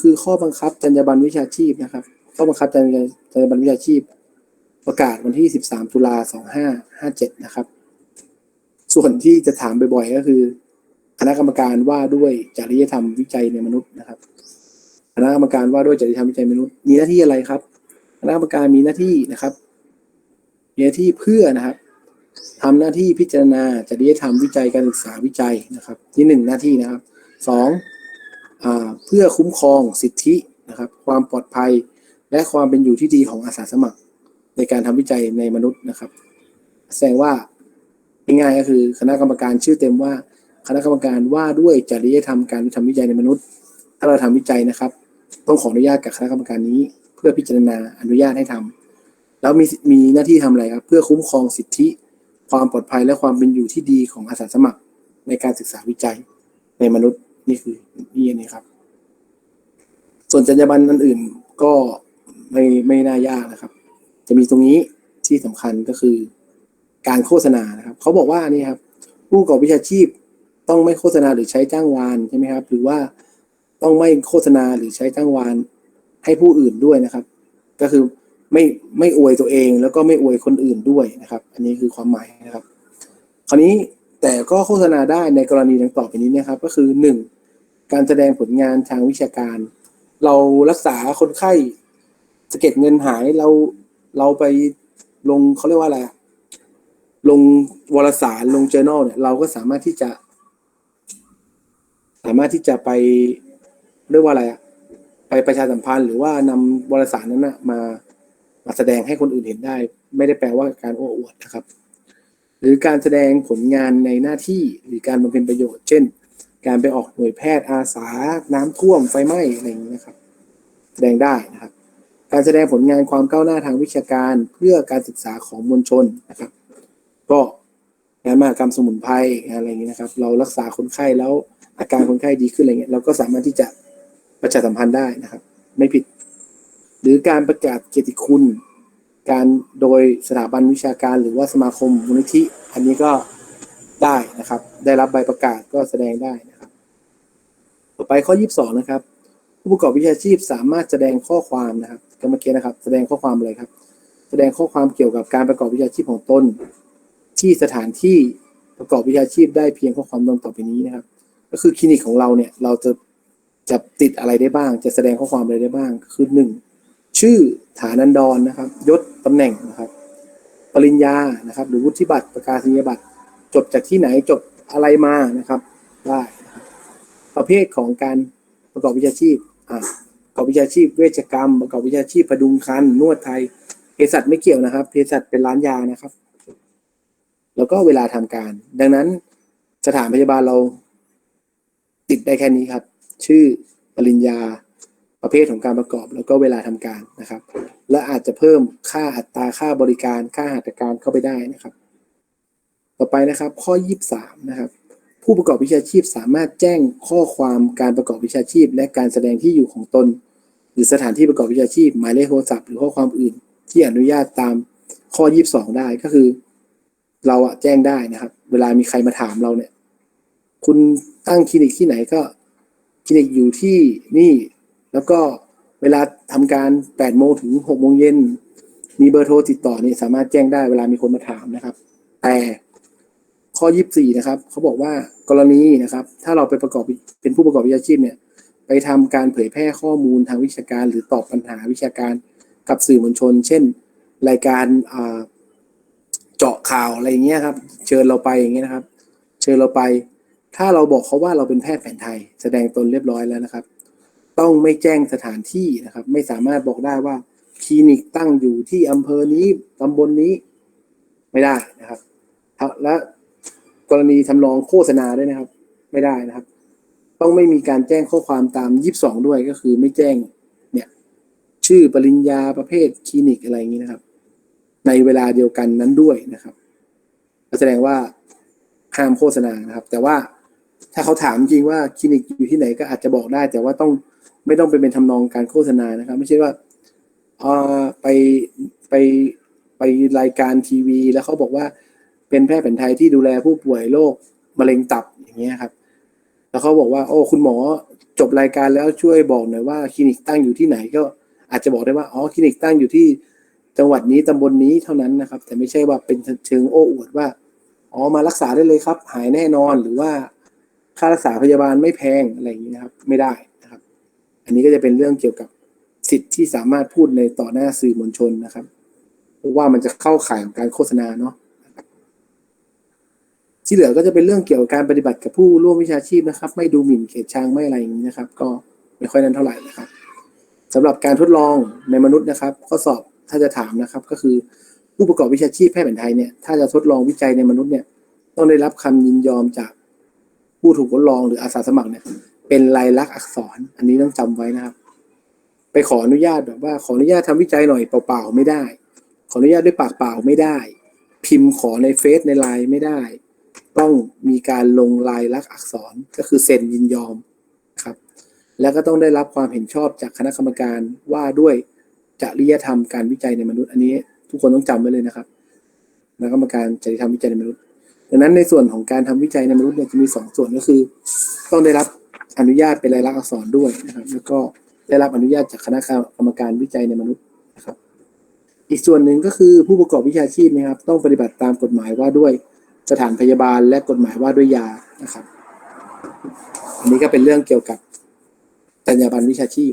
คือข้อบังคับจรรยาบรรณวิชาชีพนะครับ ข้อบังคับจรรยาจรรยาบรรณวิชาชีพ ประกาศวันที่ 13 ตุลา 2557 นะครับ ส่วนที่จะถามบ่อยๆ ก็คือ คณะกรรมการว่าด้วยจริยธรรมวิจัยในมนุษย์นะครับ คณะกรรมการว่าด้วยจริยธรรมวิจัยมนุษย์ มีหน้าที่อะไรครับ คณะกรรมการมีหน้าที่นะครับ มีหน้าที่เพื่อนะครับทำหน้าที่พิจารณาจริยธรรมวิจัยการศึกษาวิจัยนะครับ ที่หนึ่งหน้าที่นะครับสอง เพื่อคุ้มครองสิทธินะครับ ความปลอดภัยและความเป็นอยู่ที่ดีของอาสาสมัคร ในการทำวิจัยในมนุษย์นะครับ แสดงว่าง่ายๆก็คือคณะกรรมการชื่อเต็มว่า คณะกรรมการว่าด้วยจริยธรรมการทำวิจัยในมนุษย์ ถ้าเราทำวิจัยนะครับ ต้องขออนุญาตกับคณะกรรมการนี้ เพื่อพิจารณาอนุญาตให้ทำแล้วมีมีหน้าที่ทำอะไรครับ เพื่อคุ้มครองสิทธิ ความปลอดภัยและความเป็นอยู่ที่ดีของอาสาสมัคร ในการศึกษาวิจัยในมนุษย์ นี่คือนี่นี่ครับ ส่วนจรรยาบรรณอันอื่นก็ไม่ไม่น่ายากนะครับ จะมีตรงนี้ที่สำคัญก็คือ การโฆษณานะครับ เขาบอกว่านี่ครับ ผู้ประกอบวิชาชีพต้องไม่โฆษณาหรือใช้จ้างวานใช่ไหมครับ หรือว่าต้องไม่โฆษณาหรือใช้จ้างวานให้ผู้อื่นด้วยนะครับ ก็คือไม่ไม่อวยตัวเองแล้วก็ไม่อวยคนอื่นด้วยนะครับ อันนี้คือความหมายนะครับ คราวนี้แต่ก็โฆษณาได้ในกรณีดังต่อไปนี้นะครับ ก็คือหนึ่ง การแสดงผลงานทางวิชาการ เรารักษาคนไข้สะเก็ดเงินหายเราเราไปลงเขาเรียกว่าอะไรลงวารสารลง journal เนี่ยเราก็สามารถที่จะ สามารถที่จะไปเรียกว่าอะไรอะไปประชาสัมพันธ์หรือว่านำวารสารนั้นนะมามาแสดงให้คนอื่นเห็นได้ ไม่ได้แปลว่าการโอ้อวดนะครับ หรือการแสดงผลงานในหน้าที่หรือการบำเพ็ญประโยชน์ เช่น การไปออกหน่วยแพทย์อาสา น้ำท่วมไฟไหม้อะไรอย่างนี้นะครับ แสดงได้นะครับ การแสดงผลงานความก้าวหน้าทางวิชาการเพื่อการศึกษาของมวลชนนะครับ ก็งานมหากรรมสมุนไพรอะไรอย่างนี้นะครับ เรารักษาคนไข้แล้วอาการคนไข้ดีขึ้นอะไรเงี้ยเราก็สามารถที่จะประชาสัมพันธ์ได้นะครับ ไม่ผิด หรือการประกาศเกียรติคุณ การโดยสถาบันวิชาการหรือว่าสมาคมมูลนิธิ อันนี้ก็ได้นะครับ ได้รับใบประกาศก็แสดงได้นะ อไปข้อ 22 นะครับ ผู้ประกอบวิชาชีพสามารถแสดงข้อความนะครับก็เมื่อกี้นะครับ แสดงข้อความอะไรครับ แสดงข้อความเกี่ยวกับการประกอบวิชาชีพของตนที่สถานที่ประกอบวิชาชีพได้เพียงข้อความดังต่อไปนี้นะครับ ก็คือคลินิกของเราเนี่ยเราจะจะติดอะไรได้บ้าง จะแสดงข้อความอะไรได้บ้าง คือหนึ่งชื่อฐานันดรนะครับ ยศตำแหน่งนะครับ ปริญญานะครับ หรือวุฒิบัตรประกาศนียบัตร จบจากที่ไหนจบอะไรมานะครับ ได้ ประเภทของการประกอบวิชาชีพอ่าประกอบวิชาชีพเวชกรรม ประกอบวิชาชีพพดุงครรภ์นวดไทยเภสัชไม่เกี่ยวนะครับเภสัชเป็นร้านยานะครับ แล้วก็เวลาทำการ ดังนั้นสถานพยาบาลเราติดได้แค่นี้ครับ ชื่อปริญญาประเภทของการประกอบ แล้วก็เวลาทำการนะครับ และอาจจะเพิ่มค่าอัตราค่าบริการ ค่าหัตถการเข้าไปได้นะครับ ต่อไปนะครับ ข้อ 23 นะครับ ผู้ประกอบวิชาชีพสามารถแจ้งข้อความการประกอบวิชาชีพ และการแสดงที่อยู่ของตน หรือสถานที่ประกอบวิชาชีพหมายเลขโทรศัพท์หรือข้อความอื่น ที่อนุญาตตามข้อ 22 ได้ก็คือ เราอะแจ้งได้นะครับ เวลามีใครมาถามเราเนี่ย คุณตั้งคลินิกที่ไหนก็คลินิกอยู่ที่นี่ แล้วก็เวลาทำการ8โมงถึง6โมงเย็นมีเบอร์โทรติดต่อนี่สามารถแจ้งได้เวลามีคนมาถามนะครับ แต่ ข้อ 24 นะครับเขาบอกว่ากรณีนะครับ ถ้าเราไปประกอบเป็นผู้ประกอบวิชาชีพเนี่ยไปทำการเผยแพร่ข้อมูลทางวิชาการ หรือตอบปัญหาวิชาการกับสื่อมวลชน เช่น รายการเจาะข่าวอะไรอย่างเงี้ยครับ เชิญเราไปอย่างเงี้ยนะครับ เชิญเราไป ถ้าเราบอกเขาว่าเราเป็นแพทย์แผนไทย แสดงตนเรียบร้อยแล้วนะครับ ต้องไม่แจ้งสถานที่นะครับ ไม่สามารถบอกได้ว่าคลินิกตั้งอยู่ที่อำเภอนี้ตำบลนนี้ไม่ได้นะครับ และ กรณีทำนองโฆษณาด้วยนะครับ ไม่ได้นะครับ ต้องไม่มีการแจ้งข้อความตาม22ด้วยก็คือไม่แจ้ง เนี่ย ชื่อปริญญาประเภทคลินิกอะไรอย่างนี้นะครับ ในเวลาเดียวกันนั้นด้วยนะครับแสดงว่าห้ามโฆษณานะครับ แต่ว่าถ้าเขาถามจริงว่าคลินิกอยู่ที่ไหนก็อาจจะบอกได้ แต่ว่าต้องไม่ต้องไปเป็นทำนองการโฆษณานะครับ ไม่ใช่ว่าเออไปไปไปรายการทีวี แล้วเขาบอกว่า เป็นแพทย์แผนไทยที่ดูแลผู้ป่วยโรคมะเร็งตับอย่างเงี้ยครับ แล้วเขาบอกว่า โอ้คุณหมอจบรายการแล้วช่วยบอกหน่อยว่าคลินิกตั้งอยู่ที่ไหนก็อาจจะบอกได้ว่าอ๋อคลินิกตั้งอยู่ที่จังหวัดนี้ตำบลนี้เท่านั้นนะครับ แต่ไม่ใช่ว่าเป็นเชิงโอ้อวดว่าอ๋อมารักษาได้เลยครับ หายแน่นอนหรือว่าค่ารักษาพยาบาลไม่แพงอะไรอย่างนี้นะครับ ไม่ได้นะครับ อันนี้ก็จะเป็นเรื่องเกี่ยวกับสิทธิ์ที่สามารถพูดในต่อหน้าสื่อมวลชนนะครับเพราะว่ามันจะเข้าข่ายของการโฆษณาเนาะ ที่เหลือก็จะเป็นเรื่องเกี่ยวกับการปฏิบัติกับผู้ร่วมวิชาชีพนะครับ ไม่ดูหมิ่นเกลียดชังไม่อะไรอย่างนี้นะครับ ก็ไม่ค่อยนั้นเท่าไหร่นะครับสำหรับการทดลองในมนุษย์นะครับ ข้อสอบถ้าจะถามนะครับ ก็คือผู้ประกอบวิชาชีพแพทย์แผนไทยเนี่ยถ้าจะทดลองวิจัยในมนุษย์เนี่ยต้องได้รับคำยินยอมจากผู้ถูกทดลองหรืออาสาสมัครเนี่ย เป็นลายลักษณ์อักษร อันนี้ต้องจำไว้นะครับ ไปขออนุญาตแบบว่าขออนุญาตทำวิจัยหน่อยเปล่าๆไม่ได้ ขออนุญาตด้วยปากเปล่าไม่ได้ พิมพ์ขอในเฟซในไลน์ไม่ได้ ต้องมีการลงลายลักษณ์อักษรก็คือเซ็นยินยอมครับ แล้วก็ต้องได้รับความเห็นชอบจากคณะกรรมการว่าด้วยจริยธรรมการวิจัยในมนุษย์ อันนี้ทุกคนต้องจำไว้เลยนะครับคณะกรรมการจริยธรรมวิจัยในมนุษย์ดังนั้นในส่วนของการทำวิจัยในมนุษย์เนี่ยจะมีสองส่วนก็คือ ต้องได้รับอนุญาตเป็นลายลักษณ์อักษรด้วยนะครับ แล้วก็ได้รับอนุญาตจากคณะกรรมการวิจัยในมนุษย์นะครับ อีกส่วนหนึ่งก็คือผู้ประกอบวิชาชีพนะครับ ต้องปฏิบัติตามกฎหมายว่าด้วย สถานพยาบาลและกฎหมายว่าด้วยยานะครับ อันนี้ก็เป็นเรื่องเกี่ยวกับจรรยาบรรณวิชาชีพ